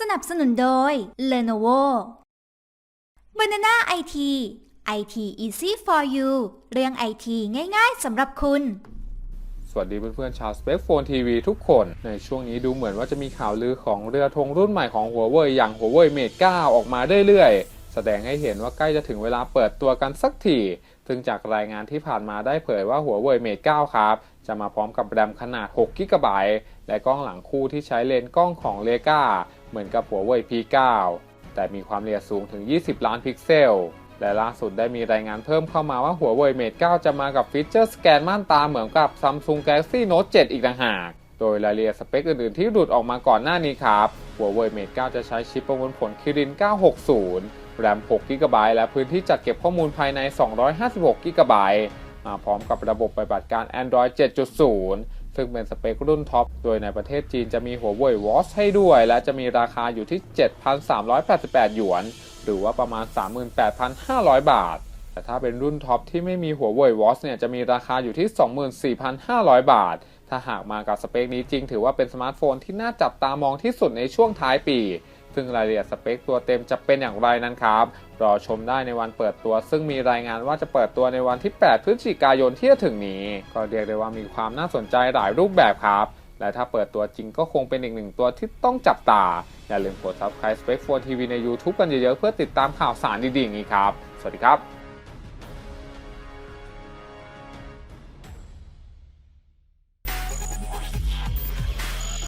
สนับสนุนโดย Lenovo Banana IT IT easy for you เรื่อง IT ง่ายๆสำหรับคุณ สวัสดีเพื่อนๆ ชาว s p e c p h o n e TV ทุกคน ในช่วงนี้ดูเหมือนว่าจะมีข่าวลือของเรือธงรุ่นใหม่ของหัวเว่ยอย่างหัวเว่ยเมด9ออกมาเรื่อยๆ แสดงให้เห็นว่าใกล้จะถึงเวลาเปิดตัวกันสักที ซึ่งจากรายงานที่ผ่านมาได้เผยว่าหัวเว่ยเมด9ครับ จะมาพร้อมกับแรมขนาด6 g b และกล้องหลังคู่ที่ใช้เลนส์กล้องของเลกา เหมือนกับหัวเว่ย P9 แต่มีความละเอียดสูงถึง 20 ล้านพิกเซล และล่าสุดได้มีรายงานเพิ่มเข้ามาว่าหัวเว่ย Mate 9 จะมากับฟีเจอร์สแกนม่านตาเหมือนกับ Samsung Galaxy Note 7 อีกต่างหาก โดยรายละเอียดสเปคอื่นๆที่หลุดออกมาก่อนหน้านี้ครับ หัวเว่ย Mate 9 จะใช้ชิปประมวลผล Kirin 960 แรม 6 g b และพื้นที่จัดเก็บข้อมูลภายใน 256 g b มาพร้อมกับระบบปฏิบัติการ Android 7.0 ซึ่งเป็นสเปครุ่นท็อป โดยในประเทศจีนจะมีหัวเว่ยวอชให้ด้วย และจะมีราคาอยู่ที่ 7,388 หยวน หรือว่าประมาณ 38,500 บาท แต่ถ้าเป็นรุ่นท็อปที่ไม่มีหัวเว่ยวอชเนี่ยจะมีราคาอยู่ที่ 24,500 บาท ถ้าหากมากับสเปคนี้จริง ถือว่าเป็นสมาร์ทโฟนที่น่าจับตามองที่สุดในช่วงท้ายปี ซึ่งรายละเอียดสเปคตัวเต็มจะเป็นอย่างไรนั้นครับรอชมได้ในวันเปิดตัว ซึ่งมีรายงานว่าจะเปิดตัวในวันที่ 8 พฤศจิกายนที่จะถึงนี้ ก็เรียกได้ว่ามีความน่าสนใจหลายรูปแบบครับ และถ้าเปิดตัวจริงก็คงเป็นอีกหนึ่งตัวที่ต้องจับตา อย่าลืมกด subscribe Spec 4 TV ใน YouTube กันเยอะๆเพื่อติดตามข่าวสารดีๆอย่างนี้ครับ สวัสดีครับ